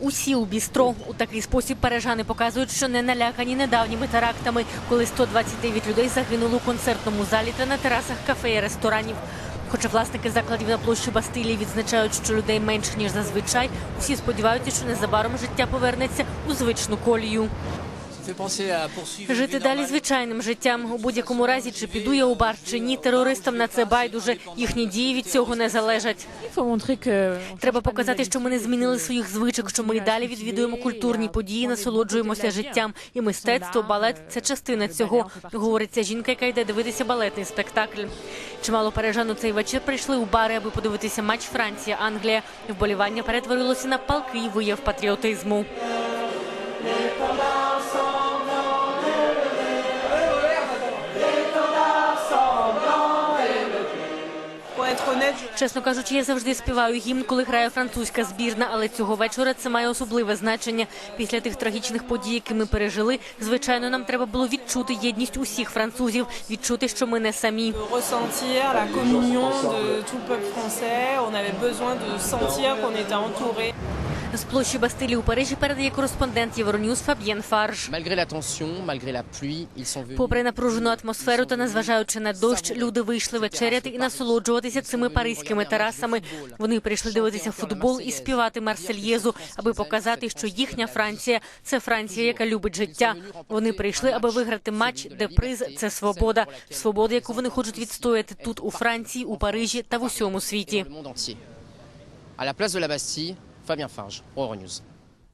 Усі у бістро у такий спосіб парижани показують, що не налякані недавніми терактами, коли 129 людей загинули у концертному залі та на терасах кафе і ресторанів. Хоча власники закладів на площі Бастилії відзначають, що людей менше ніж зазвичай, усі сподіваються, що незабаром життя повернеться у звичну колію. Жити далі звичайним життям у будь-якому разі, чи піду я у бар, чи ні, терористам на це байдуже. Їхні дії від цього не залежать. Треба показати, що ми не змінили своїх звичок, що ми і далі відвідуємо культурні події, насолоджуємося життям. І мистецтво, балет це частина цього. Говорить ця жінка, яка йде дивитися балетний спектакль. Чимало парижан у цей вечір прийшли у бари, аби подивитися матч Франція, Англія. Вболівання перетворилося на палкий вияв патріотизму. Чесно кажучи, я завжди співаю гімн, коли грає французька збірна, але цього вечора це має особливе значення. Після тих трагічних подій, які ми пережили, звичайно, нам треба було відчути єдність усіх французів, відчути, що ми не самі. de tout le peuple français. On. З площі Бастилії у Парижі передає кореспондент Євроньюз Фаб'єн Фарж. Попри напружену атмосферу та незважаючи на дощ, люди вийшли вечеряти і насолоджуватися цими паризькими терасами. Вони прийшли дивитися футбол і співати Марсельєзу, аби показати, що їхня Франція це Франція, яка любить життя. Вони прийшли, аби виграти матч, де приз це свобода. Свобода, яку вони хочуть відстояти тут, у Франції, у Парижі та в усьому світі. À la place de la Bastille, Fabien Farge, Euronews.